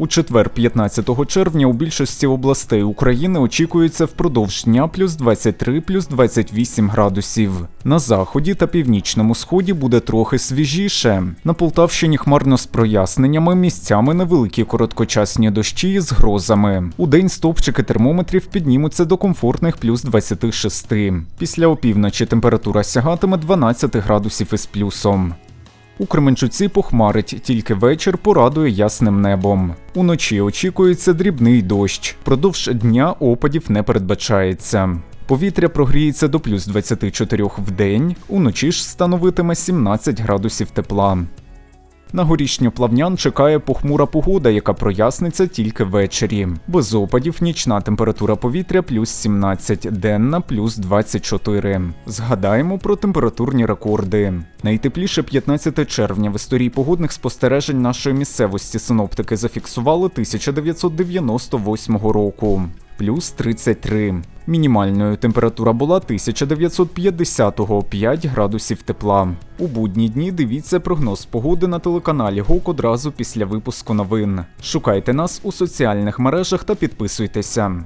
У четвер, 15 червня, у більшості областей України очікується впродовж дня плюс 23, плюс 28 градусів. На заході та північному сході буде трохи свіжіше. На Полтавщині хмарно з проясненнями, місцями невеликі короткочасні дощі з грозами. У день стовпчики термометрів піднімуться до комфортних плюс 26. Після опівночі температура сягатиме 12 градусів із плюсом. У Кременчуці похмарить, тільки вечір порадує ясним небом. Уночі очікується дрібний дощ. Продовж дня опадів не передбачається. Повітря прогріється до плюс 24 в день, уночі ж становитиме 17 градусів тепла. На горішньоплавнян чекає похмура погода, яка проясниться тільки ввечері. Без опадів нічна температура повітря плюс 17, денна плюс 24. Згадаємо про температурні рекорди. Найтепліше 15 червня в історії погодних спостережень нашої місцевості синоптики зафіксували 1998 року. Плюс 33. Мінімальною температура була 1950-го 5 градусів тепла. У будні дні дивіться прогноз погоди на телеканалі ГОК одразу після випуску новин. Шукайте нас у соціальних мережах та підписуйтеся.